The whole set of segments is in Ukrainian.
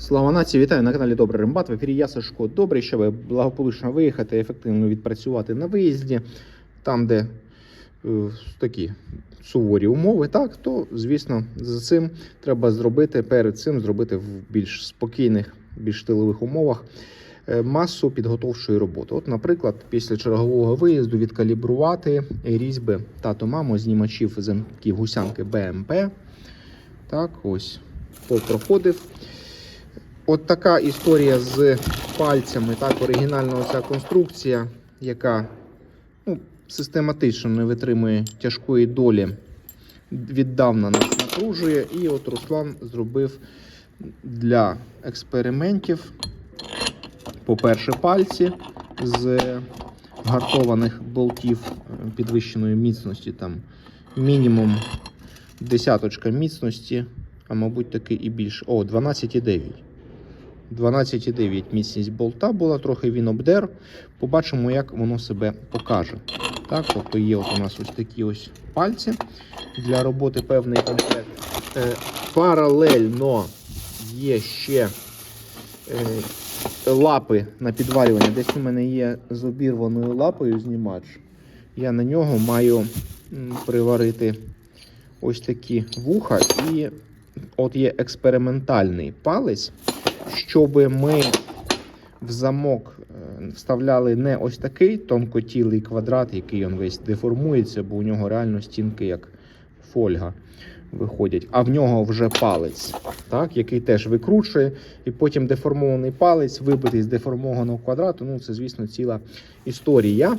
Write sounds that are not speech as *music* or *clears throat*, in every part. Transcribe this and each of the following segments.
Слава нації, вітаю на каналі Добрий Рембат. В ефірі я Сашко Добрий, щоб благополучно виїхати, ефективно відпрацювати на виїзді, там, де е, такі суворі умови, так, то, звісно, за цим треба зробити перед цим зробити в більш спокійних, більш тилових умовах е, масу підготовчої роботи. От, наприклад, після чергового виїзду відкалібрувати різьби тато мамо знімачів замків гусянки БМП. Так, ось проходив. От така історія з пальцями, так, оригінальна ця конструкція, яка ну, систематично не витримує тяжкої долі, віддавна нас напружує. І от Руслан зробив для експериментів, по-перше, пальці з гартованих болтів е, підвищеної міцності, там мінімум десяточка міцності, а мабуть таки і більше. О, 12,9. 12,9 міцність болта була, трохи він обдер. Побачимо, як воно себе покаже. Так, тобто є от у нас ось такі ось пальці для роботи певний комплект. Е, паралельно є ще е, лапи на підварювання. Десь у мене є з обірваною лапою знімач. Я на нього маю приварити ось такі вуха. І от є експериментальний палець, щоб ми в замок е, вставляли не ось такий тонкотілий квадрат, який він весь деформується, бо у нього реально стінки як фольга виходять, а в нього вже палець, так, який теж викручує, і потім деформований палець, вибитий з деформованого квадрату. Ну, це, звісно, ціла історія.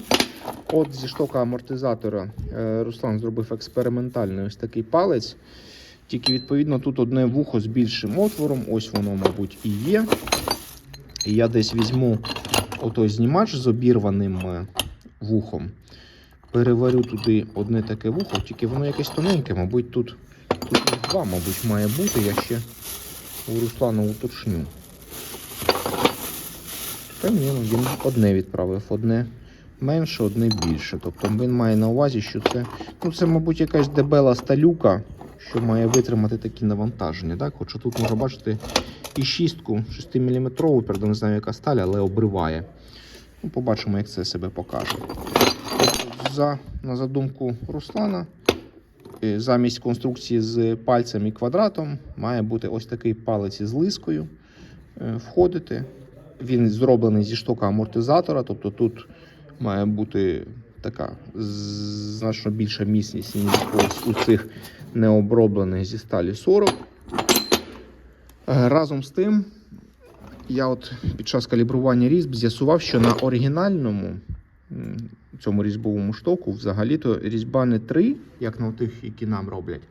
От зі штока амортизатора е, Руслан зробив експериментальний ось такий палець. Тільки, відповідно, тут одне вухо з більшим отвором. Ось воно, мабуть, і є. І я десь візьму отой знімач з обірваним е, вухом. Переварю туди одне таке вухо, тільки воно якесь тоненьке, мабуть, тут, тут два, мабуть, має бути. Я ще у Руслана уточню. Та ні, ну він одне відправив, одне менше, одне більше. Тобто він має на увазі, що це, ну це, мабуть, якась дебела сталюка, що має витримати такі навантаження. Так? Хоча тут можна бачити і шістку 6 мм, правда, не знаю, яка сталь, але обриває. Ну, побачимо, як це себе покаже. Тобто, за, на задумку Руслана, е, замість конструкції з пальцем і квадратом має бути ось такий палець із лискою е, входити. Він зроблений зі штока амортизатора, тобто тут має бути така значно більша міцність, ніж у цих необроблених зі сталі 40. Е, Разом з тим, я от під час калібрування різьб з'ясував, що на оригінальному цьому різьбовому штоку взагалі-то різьба не 3, як на тих, які нам роблять,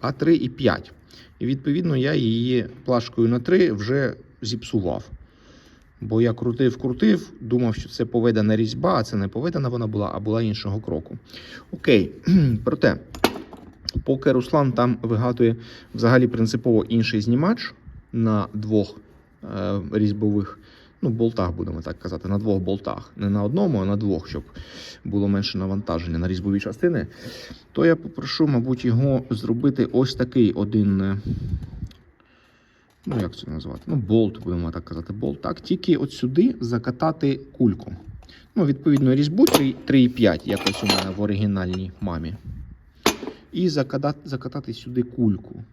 а 3 і 5. І відповідно я її плашкою на 3 вже зіпсував. Бо я крутив, крутив, думав, що це поведена різьба, а це не поведена вона була, а була іншого кроку. Окей, *clears throat* проте, поки Руслан там вигадує взагалі принципово інший знімач на двох е, різьбових ну, болтах, будемо так казати, на двох болтах. Не на одному, а на двох, щоб було менше навантаження на різьбові частини, то я попрошу, мабуть, його зробити ось такий один. е, Ну, як це назвати? Ну, болт, будемо так казати, болт. Так, тільки от сюди закатати кульку. Ну, відповідно, різьбу 3 3,5, якось у мене в оригінальній мамі. І закатати, закатати сюди кульку.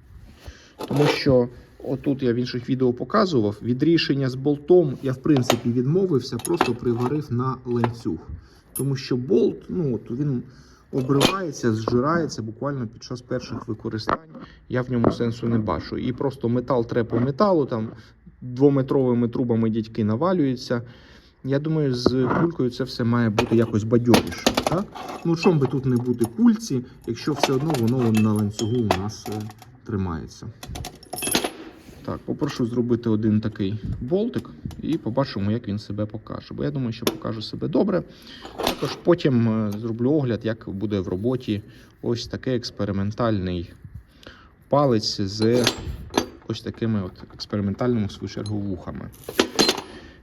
Тому що отут я в інших відео показував, від рішення з болтом я, в принципі, відмовився, просто приварив на ланцюг. Тому що болт, ну, от він обривається, зжирається буквально під час перших використань. Я в ньому сенсу не бачу. І просто метал тре по металу, там двометровими трубами дядьки навалюються. Я думаю, з кулькою це все має бути якось бадьоріше. Так? Ну, чому би тут не бути кульці, якщо все одно воно на ланцюгу у нас е, тримається. Так, попрошу зробити один такий болтик і побачимо, як він себе покаже. Бо я думаю, що покаже себе добре. Також потім е, зроблю огляд, як буде в роботі ось такий експериментальний палець з ось такими от експериментальними свою чергу вухами.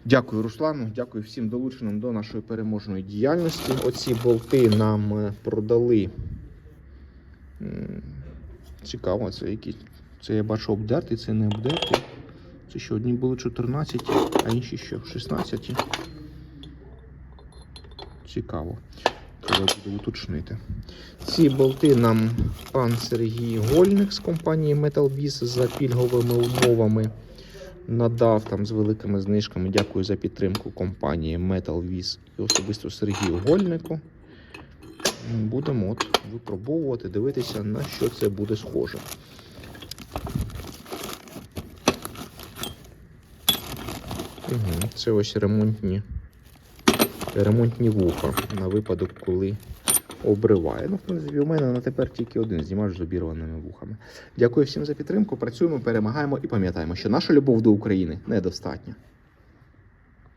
Дякую, Руслану. Дякую всім долученим до нашої переможної діяльності. Оці болти нам е, продали. Цікаво, це якісь. Це я бачу обдертий, це не обдертий. Це що, одні були 14, а інші що 16. Цікаво. Треба буде уточнити. Ці болти нам пан Сергій Гольник з компанії MetalBiz за пільговими умовами надав там з великими знижками. Дякую за підтримку компанії MetalViz і особисто Сергію Гольнику. Будемо от випробовувати, дивитися, на що це буде схоже. Це ось ремонтні, ремонтні вуха на випадок, коли обриває. Ну, в принципі, у мене на тепер тільки один знімач з обірваними вухами. Дякую всім за підтримку. Працюємо, перемагаємо і пам'ятаємо, що наша любов до України недостатня.